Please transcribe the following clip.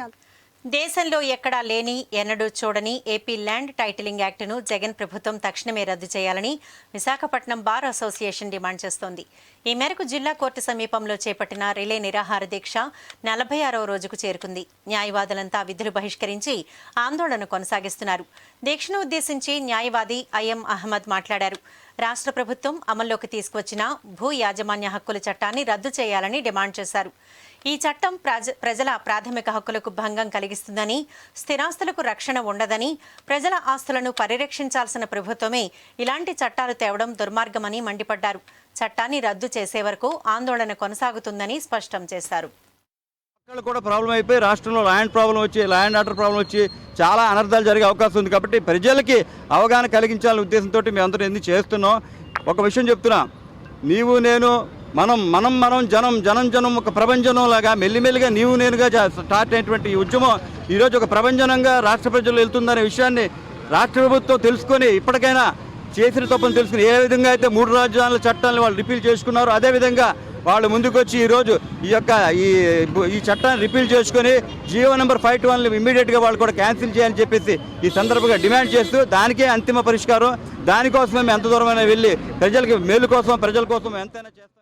పథకాలు దేశంలో ఎక్కడా లేని ఎన్నడూ చూడని ఏపీ ల్యాండ్ టైటిలింగ్ యాక్టును జగన్ ప్రభుత్వం తక్షణమే రద్దు చేయాలని విశాఖపట్నం బార్ అసోసియేషన్ డిమాండ్ చేస్తోంది. ఈ మేరకు జిల్లా కోర్టు సమీపంలో చేపట్టిన రిలే నిరాహార దీక్ష నలభై ఆరవ రోజుకు చేరుకుంది. న్యాయవాదులంతా విధులు బహిష్కరించి ఆందోళన కొనసాగిస్తున్నారు. దీక్షను ఉద్దేశించి న్యాయవాది ఐఎం అహ్మద్ మాట్లాడారు. రాష్ట్ర ప్రభుత్వం అమల్లోకి తీసుకువచ్చిన భూ యాజమాన్య హక్కుల చట్టాన్ని రద్దు చేయాలని డిమాండ్ చేశారు. ఈ చట్టం ప్రజ ప్రజల ప్రాథమిక హక్కులకు భంగం కలిగిస్తుందని స్థిరాస్తులకు రక్షణ ఉండదని ప్రజల ఆస్తులను పరిరక్షించాల్సిన ప్రభుత్వమే ఇలాంటి చట్టాలు తేవడం దుర్మార్గమని మండిపడ్డారు. చట్టాన్ని రద్దు చేసే వరకు ఆందోళన కొనసాగుతుందని స్పష్టం చేశారు. అక్కడ కూడా ప్రాబ్లం అయిపోయి రాష్ట్రంలో ల్యాండ్ ప్రాబ్లం వచ్చి ల్యాండ్ ఆర్డర్ ప్రాబ్లం వచ్చి చాలా అనర్థాలు జరిగే అవకాశం ఉంది. కాబట్టి ప్రజలకి అవగాహన కలిగించాలనే ఉద్దేశంతో మేము అందరం ఎందుకు చేస్తున్నాం. ఒక విషయం చెప్తున్నా. నీవు నేను మనం మనం మనం జనం జనం జనం ఒక ప్రభంజనం లాగా మెల్లిమెల్లిగా నీవు నేనుగా స్టార్ట్ అయినటువంటి ఈ ఉద్యమం ఈరోజు ఒక ప్రభంజనంగా రాష్ట్ర ప్రజలు వెళ్తుందనే విషయాన్ని రాష్ట్ర ప్రభుత్వం తెలుసుకొని ఇప్పటికైనా చేసిన తప్పును తెలుసుకుని ఏ విధంగా అయితే మూడు రాజ్యాల చట్టాలను వాళ్ళు రిపీల్ చేసుకున్నారో అదేవిధంగా వాళ్ళు ముందుకొచ్చి ఈరోజు ఈ యొక్క ఈ ఈ చట్టాన్ని రిపీల్ చేసుకొని GO number five two one ఇమీడియట్గా వాళ్ళు కూడా క్యాన్సిల్ చేయాలని చెప్పేసి ఈ సందర్భంగా డిమాండ్ చేస్తూ దానికే అంతిమ పరిష్కారం. దానికోసమే మేము ఎంత దూరమైనా వెళ్ళి ప్రజలకి మేలు కోసం ప్రజల కోసం ఎంతైనా చేస్తాం.